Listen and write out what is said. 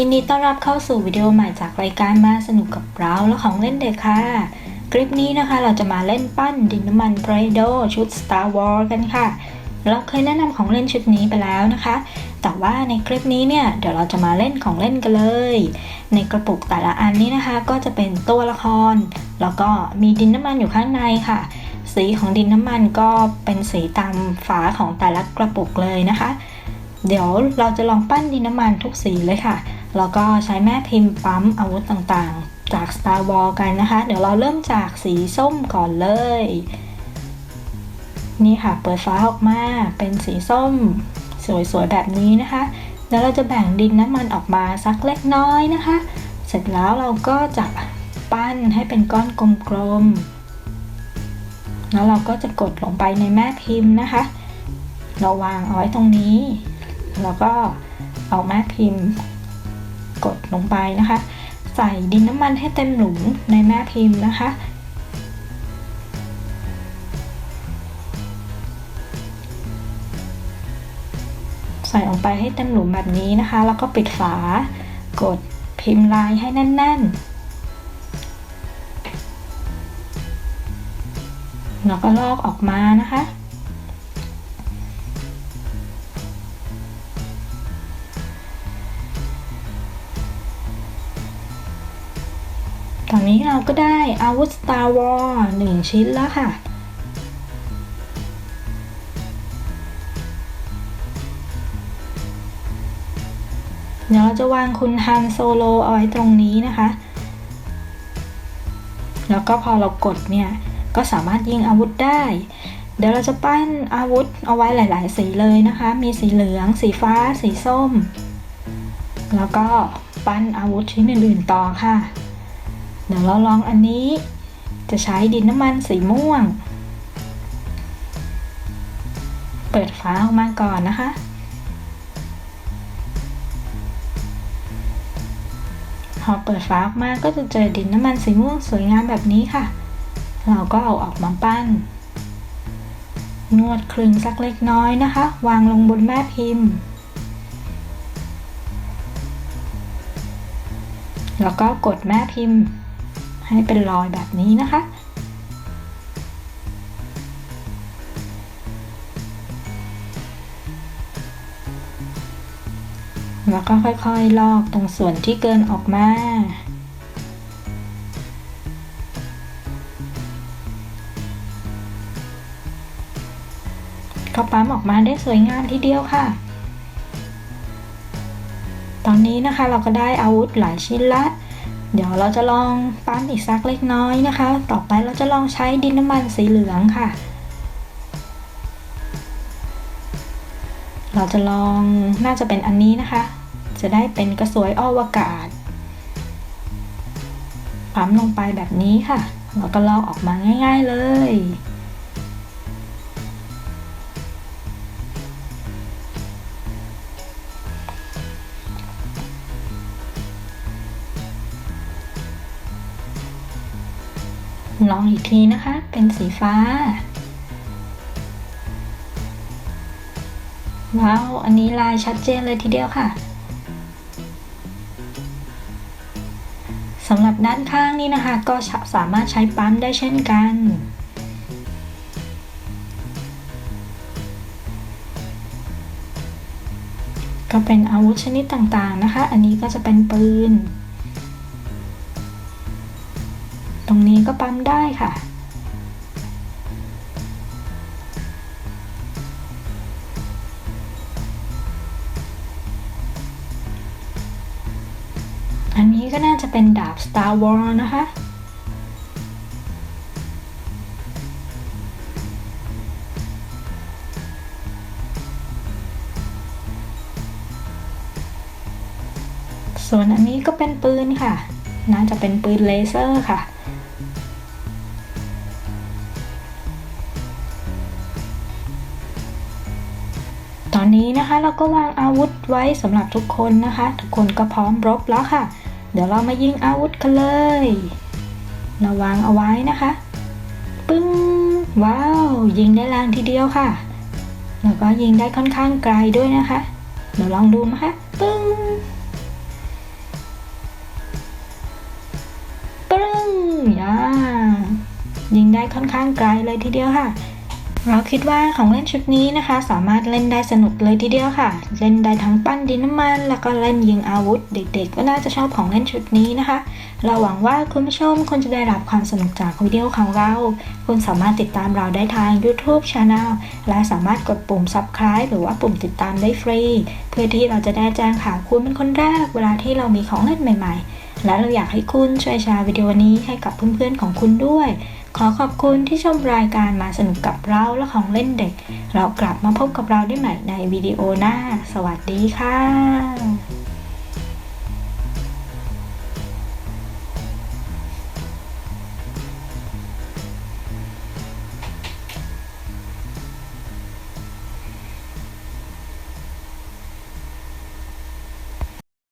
ยินดีต้อนรับเข้าสู่วิดีโอใหม่จากรายการมาสนุกกับเราและของเล่นเด็กค่ะ คลิปนี้นะคะเราจะมาเล่นปั้นดินน้ำมันไบรโดชุด Star Wars กันค่ะ เราเคยแนะนำของเล่นชุดนี้ไปแล้วนะคะ แต่ว่าในคลิปนี้เนี่ยเดี๋ยวเราจะมาเล่นของเล่นกันเลย ในกระปุกแต่ละอันนี้นะคะ ก็จะเป็นตัวละคร แล้วก็มีดินน้ำมันอยู่ข้างในค่ะ สีของดินน้ำมันก็เป็นสีตามฝาของแต่ละกระปุกเลยนะคะเดี๋ยวเราจะลองปั้นดินน้ำมันทุกสีเลยค่ะ แล้วก็ใช้แม่พิมพ์ปั๊มอาวุธต่างๆ จาก Star Wars กันนะคะ เดี๋ยวเราเริ่มจากสีส้มก่อนเลย นี่ค่ะ เปิดฟ้าออกมาเป็นสีส้ม สวยๆ แบบนี้นะคะแล้วเราจะแบ่งดินน้ำมันออกมาสักเล็กน้อยนะคะ เสร็จแล้วเราก็จะปั้นให้เป็นก้อนกลมๆ แล้วเราก็จะกดลงไปในแม่พิมพ์นะคะ เราวางเอาไว้ตรงนี้ แล้วก็เอาแม่พิมพ์ กดลงไปนะคะ ใส่ดินน้ำมันให้เต็มหลุมในแม่พิมพ์นะคะ ใส่ลงไปให้เต็มหลุมแบบนี้นะคะ แล้วก็ปิดฝากดพิมพ์ลายให้แน่น ๆ แล้วก็ลอกออกมานะคะ ตอนนี้เราก็ได้อาวุธ Star War หนึ่งชิ้นแล้วค่ะ เดี๋ยวเราจะวางคุณฮันโซโลเอาไว้ตรงนี้นะคะ แล้วก็พอเรากดเนี่ย ก็สามารถยิงอาวุธได้ เดี๋ยวเราจะปั้นอาวุธเอาไว้หลาย ๆ สีเลยนะคะ มีสีเหลือง สีฟ้า สีส้ม แล้วก็ปั้นอาวุธชิ้นอื่น ๆ ต่อค่ะ เดี๋ยวเราลองอันนี้ จะใช้ดินน้ำมันสีม่วง เปิดฝาออกมาก่อนนะคะ พอเปิดฝาออกมาก็จะเจอดินน้ำมันสีม่วงสวยงามแบบนี้ค่ะ เราก็เอาออกมาปั้น นวดคลึงสักเล็กน้อยนะคะ วางลงบนแม่พิมพ์แล้วก็กดแม่พิมพ์ ให้เป็นรอยแบบนี้นะคะ แล้วก็ค่อยๆลอกตรงส่วนที่เกินออกมาก็ปั๊มออกมาได้สวยงามทีเดียวค่ะ ตอนนี้นะคะเราก็ได้อาวุธหลายชิ้นละ เดี๋ยวเราจะลองปั้มอีกสักเล็กน้อยนะคะ ต่อไปเราจะลองใช้ดินน้ำมันสีเหลืองค่ะ เราจะลองน่าจะเป็นอันนี้นะคะ จะได้เป็นกระสวยอวกาศปั๊มลงไปแบบนี้ค่ะแล้วก็ลอกออกมาง่าย ๆเลย ลองอีกทีนะคะ เป็นสีฟ้า ว้าว อันนี้ลายชัดเจนเลยทีเดียวค่ะสำหรับด้านข้างนี่นะคะ ก็สามารถใช้ปั๊มได้เช่นกัน ก็เป็นอาวุธชนิดต่างๆนะคะ อันนี้ก็จะเป็นปืน รงนี้ก็ปั๊มได้ค่ะ อันนี้ก็น่าจะเป็นดาบ Star Wars นะคะส่วนอันนี้ก็เป็นปืนค่ะ น่าจะเป็นปืนเลเซอร์ค่ะ นี้นะคะ เราก็วางอาวุธไว้สำหรับทุกคนนะคะ ทุกคนก็พร้อมรบแล้วค่ะ เดี๋ยวเรามายิงอาวุธกันเลยเราวางเอาไว้นะคะ ปึ้ง ว้าว ยิงได้แรงทีเดียวค่ะ แล้วก็ยิงได้ค่อนข้างไกลด้วยนะคะ เดี๋ยวลองดูนะคะปึ้งปึ้งย่ายิงได้ค่อนข้างไกลเลยทีเดียวค่ะ เราคิดว่าของเล่นชุดนี้นะคะ สามารถเล่นได้สนุกเลยทีเดียวค่ะ เล่นได้ทั้งปั้นดินน้ำมัน แล้วก็เล่นยิงอาวุธ เด็กๆ ก็น่าจะชอบของเล่นชุดนี้นะคะ เราหวังว่าคุณผู้ชมคงจะได้รับความสนุกจากวิดีโอของเรา คุณสามารถติดตามเราได้ทาง YouTube Channel และสามารถกดปุ่ม Subscribe หรือว่าปุ่มติดตามได้ฟรี เพื่อที่เราจะได้แจ้งข่าวคุณเป็นคนแรกเวลาที่เรามีของเล่นใหม่ ๆ และเราอยากให้คุณช่วยแชร์วิดีโอนี้ให้กับเพื่อนๆของคุณด้วย ขอขอบคุณที่ชมรายการมาสนุกกับเราและของเล่นเด็ก เรากลับมาพบกับเราได้ใหม่ในวิดีโอหน้า สวัสดีค่ะ